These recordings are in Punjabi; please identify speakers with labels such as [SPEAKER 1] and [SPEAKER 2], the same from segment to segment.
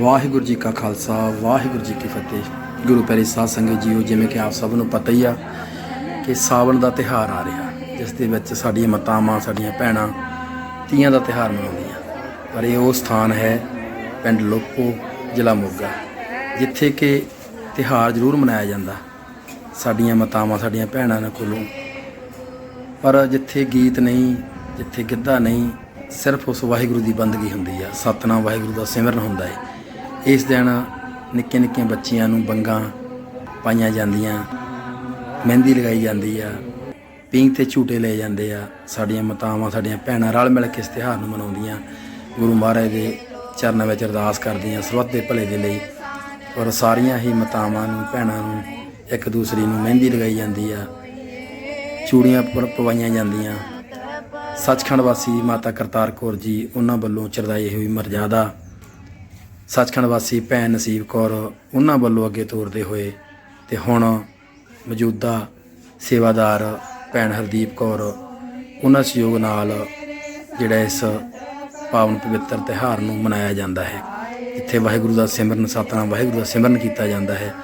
[SPEAKER 1] ਵਾਹਿਗੁਰੂ ਜੀ ਕਾ ਖਾਲਸਾ, ਵਾਹਿਗੁਰੂ ਜੀ ਕੀ ਫਤਿਹ। ਗੁਰੂ ਪਿਆਰੇ ਸਾਧ ਸੰਗਤ ਜੀਓ, ਜਿਵੇਂ ਕਿ ਆਪ ਸਭ ਨੂੰ ਪਤਾ ਹੀ ਆ ਕਿ ਸਾਵਣ ਦਾ ਤਿਹਾਰ ਆ ਰਿਹਾ, ਜਿਸ ਦੇ ਵਿੱਚ ਸਾਡੀਆਂ ਮਾਤਾਵਾਂ, ਸਾਡੀਆਂ ਭੈਣਾਂ ਤੀਆਂ ਦਾ ਤਿਹਾਰ ਮਨਾਉਂਦੀਆਂ। ਪਰ ਇਹ ਉਹ ਸਥਾਨ ਹੈ, ਪਿੰਡ ਲੋਪੋ ਜ਼ਿਲ੍ਹਾ ਮੋਗਾ, ਜਿੱਥੇ ਕਿ ਤਿਹਾਰ ਜ਼ਰੂਰ ਮਨਾਇਆ ਜਾਂਦਾ। ਸਾਡੀਆਂ ਮਾਤਾਵਾਂ, ਸਾਡੀਆਂ ਭੈਣਾਂ ਦੇ ਕੋਲੋਂ। ਪਰ ਜਿੱਥੇ ਗੀਤ ਨਹੀਂ, ਜਿੱਥੇ ਗਿੱਧਾ ਨਹੀਂ, ਸਿਰਫ ਉਸ ਵਾਹਿਗੁਰੂ ਦੀ ਬੰਦਗੀ ਹੁੰਦੀ ਆ। ਸਤਨਾਮ ਵਾਹਿਗੁਰੂ ਦਾ ਸਿਮਰਨ ਹੁੰਦਾ ਹੈ ਇਸ ਦਿਨ ਨਿੱਕੇ ਨਿੱਕੇ ਬੱਚਿਆਂ ਨੂੰ ਬੰਗਾ ਪਾਈਆਂ ਜਾਂਦੀਆਂ, ਮਹਿੰਦੀ ਲਗਾਈ ਜਾਂਦੀ ਆ, ਪੀਂਘ ਤੇ ਝੂਟੇ ਲਏ ਜਾਂਦੇ ਆ। ਸਾਡੀਆਂ ਮਾਤਾਵਾਂ, ਸਾਡੀਆਂ ਭੈਣਾਂ ਰਲ ਮਿਲ ਕੇ ਇਸ ਤਿਉਹਾਰ ਨੂੰ ਮਨਾਉਂਦੀਆਂ। ਗੁਰੂ ਮਹਾਰਾਜ ਦੇ ਚਰਨਾਂ ਵਿੱਚ ਅਰਦਾਸ ਕਰਦੀਆਂ ਸਰਬੱਤ ਦੇ ਭਲੇ ਦੇ ਲਈ ਔਰ ਸਾਰੀਆਂ ਹੀ ਮਾਤਾਵਾਂ ਨੂੰ, ਭੈਣਾਂ ਨੂੰ, ਇੱਕ ਦੂਸਰੀ ਨੂੰ ਮਹਿੰਦੀ ਲਗਾਈ ਜਾਂਦੀ ਆ, ਚੂੜੀਆਂ ਪਵਾਈਆਂ ਜਾਂਦੀਆਂ। ਸੱਚਖੰਡ ਵਾਸੀ ਮਾਤਾ ਕਰਤਾਰ ਕੌਰ ਜੀ, ਉਹਨਾਂ ਵੱਲੋਂ ਚਰਦਾਈ ਹੋਈ ਮਰਜ਼ਾਦਾ ਸੱਚਖੰਡ ਵਾਸੀ ਭੈਣ ਨਸੀਬ ਕੌਰ ਉਹਨਾਂ ਵੱਲੋਂ ਅੱਗੇ ਤੋਰਦੇ ਹੋਏ ਤੇ ਹੁਣ ਮੌਜੂਦਾ ਸੇਵਾਦਾਰ ਭੈਣ ਹਰਦੀਪ ਕੌਰ ਉਹਨਾਂ ਸਹਿਯੋਗ ਨਾਲ ਜਿਹੜਾ ਇਸ ਪਾਵਨ ਪਵਿੱਤਰ ਤਿਉਹਾਰ ਨੂੰ ਮਨਾਇਆ ਜਾਂਦਾ ਹੈ। ਇੱਥੇ ਵਾਹਿਗੁਰੂ ਦਾ ਸਿਮਰਨ, ਸਤਨਾਮ ਵਾਹਿਗੁਰੂ ਦਾ ਸਿਮਰਨ ਕੀਤਾ ਜਾਂਦਾ ਹੈ।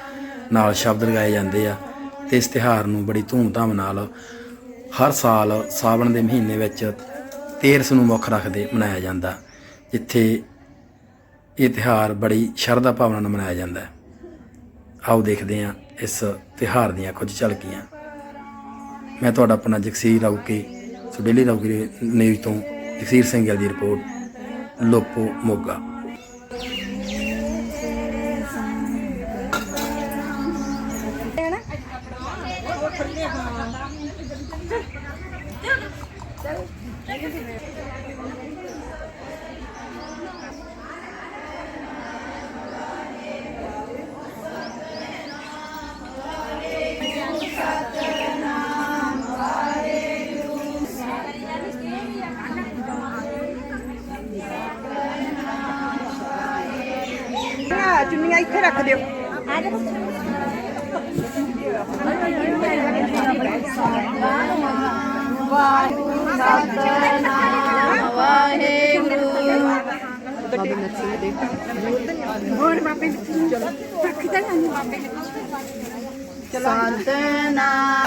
[SPEAKER 1] ਨਾਲ ਸ਼ਬਦ ਲਗਾਏ ਜਾਂਦੇ ਆ ਤੇ ਇਸ ਤਿਉਹਾਰ ਨੂੰ ਬੜੀ ਧੂਮਧਾਮ ਨਾਲ ਹਰ ਸਾਲ ਸਾਵਣ ਦੇ ਮਹੀਨੇ ਵਿੱਚ 13 ਨੂੰ ਮੁੱਖ ਰੱਖਦੇ ਮਨਾਇਆ ਜਾਂਦਾ। ਜਿੱਥੇ ਇਹ ਤਿਉਹਾਰ ਬੜੀ ਸ਼ਰਧਾ ਭਾਵਨਾ ਨਾਲ ਮਨਾਇਆ ਜਾਂਦਾ ਹੈ। ਆਓ ਦੇਖਦੇ ਹਾਂ ਇਸ ਤਿਉਹਾਰ ਦੀਆਂ ਕੁਝ ਝਲਕੀਆਂ। ਮੈਂ ਤੁਹਾਡਾ ਆਪਣਾ Jagsir Rauke so daily Rauke news ਤੋਂ ਜਗਸੀਰ ਸਿੰਘ ਗਿੱਲ ਦੀ ਰਿਪੋਰਟ, ਲੋਪੋ ਮੋਗਾ।
[SPEAKER 2] ਚੁੰਨੀਆਂ ਇੱਥੇ ਰੱਖ ਦਿਓ। ਹੋਰ ਬਾਬੇ ਚਲੋ। ਰੱਖ ਦੇ ਨਾ ਬਾਬੇ
[SPEAKER 3] ਵਾਹਿਗੁਰੂ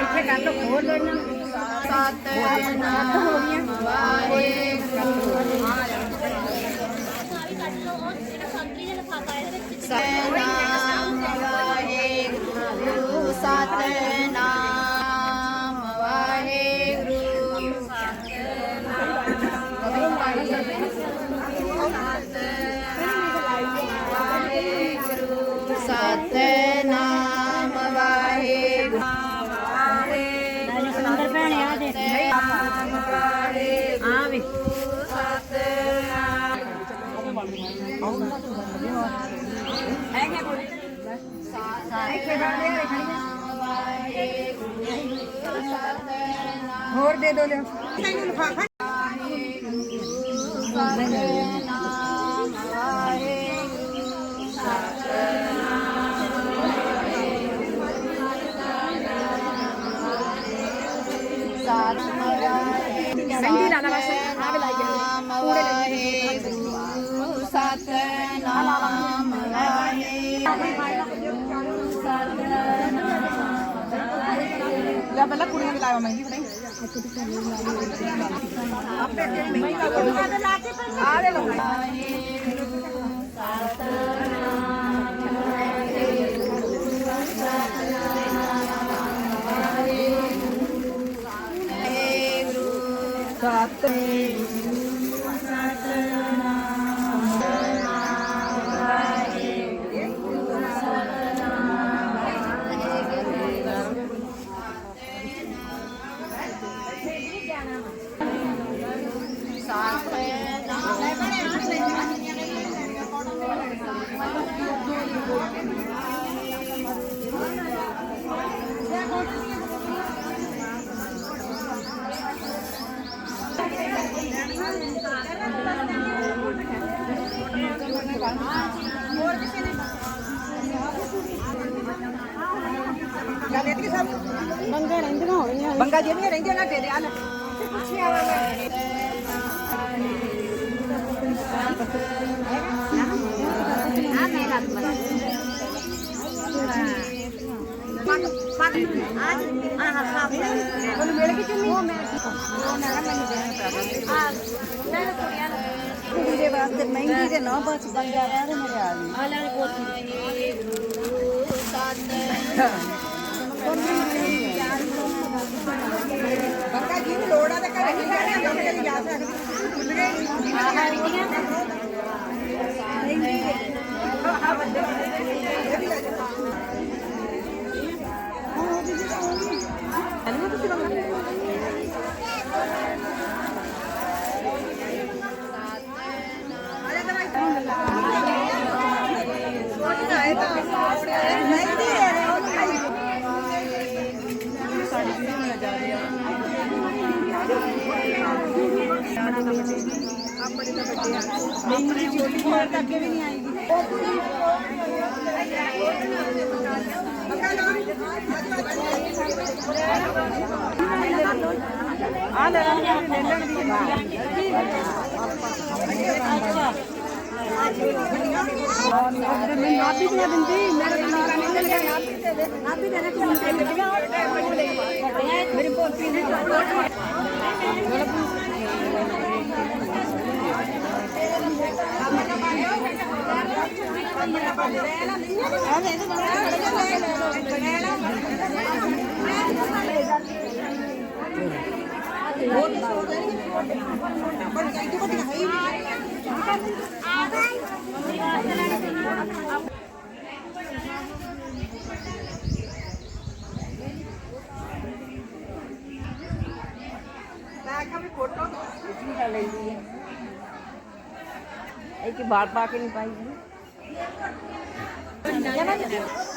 [SPEAKER 2] ਇੱਥੇ ਕਰ ਲੋ ਖੋਲ ਲੈਣਾ
[SPEAKER 3] ਸਤਨਾਮ ਵਾਹਿਗੁਰੂ ਸਤਨਾਮ ਸਤਨਾਮ ਵਾਹਿਗੁਰੂ।
[SPEAKER 4] ਸੁੰਦਰ ਭੈਣੇ ਆ ਦੇ ਆ ਵੇ
[SPEAKER 2] ਹੋਰ ਦੇ ਦੋ ਲਿਓ ਇਹਨੂੰ ਲਿਫਾਫਾ
[SPEAKER 3] ਸਤਨਾਮ
[SPEAKER 2] ਮਹਿੰਦੀ ਲਾ ਲਾ ਬਸ ਆ ਵੀ ਲਾਈ ਜਾਂਦੇ
[SPEAKER 3] ਕੂੜੇ ਵਾਹਿਗੁਰੂ ਸਤਨਾਮ
[SPEAKER 2] ਲੈ ਪਹਿਲਾਂ ਕੁੜੀਆਂ ਦੀ ਲਾਇਆ ਮਹਿੰਦੀ ਫੜਾਈ ਆਪੇ ਅੱਗੇ ਮਹਿੰਦੀ ਲਾ ਕੋਲ ਆ ਲੈ ਲਓ
[SPEAKER 3] ਬੰਗਾ ਰਹਿੰਦੀਆਂ ਹੋਣੀਆਂ ਬੰਗਾ ਜਿਹੜੀਆਂ ਰਹਿੰਦੀਆਂ ਨਾ ਤੇਰੇ ਹਾਲ ਪੁੱਛਿਆ ਵਾ ਮੈਂ
[SPEAKER 5] ਆ
[SPEAKER 3] ਮੈਂ ਉਹ ਮੈਂ ਮੈਨੂੰ ਦੇਣਾ ਪੈਣਾ
[SPEAKER 5] ਆ ਲੈ ਕੁੜੀਆਂ ਨੂੰ
[SPEAKER 3] ਕੁੜੀ ਦੇ ਵਾਸਤੇ ਮਹਿੰਗੀ ਤੇ ਨਾ ਬਸ ਬੰਗਾ ਰਹਿ ਤੇ ਮੇਰੇ ਆ ਗਈ
[SPEAKER 5] ਆ ਲੈ ਕੋਤੀ ਗੁਰੂ ਸਤ
[SPEAKER 3] ਬੰਗਾ ਜੀ ਨੂੰ ਲੋੜ ਆ ਤੇ ਘਰੇ ਨਹੀਂ ਜਾਣਾ ਜਦ ਕਦੀ ਜਾ ਸਕਦੀ ਭੁੱਲ ਗਈ
[SPEAKER 5] ਆਹ ਬਿਟੀਆਂ
[SPEAKER 3] ਇਹਨੂੰ ਤੁਸੀਂ ਬੰਗਾ ਮਹਿੰਦੀ ਹੈ ਉਹ ਸਾਡੀ ਵੀਡੀਓ ਨਾ ਜਾ ਰਹੀ ਆ ਆਪਣੇ ਤਾਂ ਬੱਚੇ ਆ ਮੈਨੂੰ ਦੀ ਚੋਲੀ ਮਾਰ ਤੱਕ ਵੀ ਨਹੀਂ ਆਏਗੀ ਆ ਲੈ ਲੈ ਲੈਣ ਦੀ ਮੈਂ ਨਾਪੀ ਬਣਾ ਦਿੰਦੀ ਮੇਰੇ ਕੋਲ ਨਾਪੀ ਨਹੀਂ ਮਿਲ ਗਿਆ ਨਾਪੀ ਦੇ ਦੇ ਤੂੰ ਤੇ ਮਿਲੀਆਂ ਮੇਰੀ ਪੋਤੀ ਨੇ ਮੈਂ ਕਿਹਾ ਵੀ ਫੋਟੋ ਇਤਨੀ ਕਰ ਲੈਂਦੀ ਹੈ।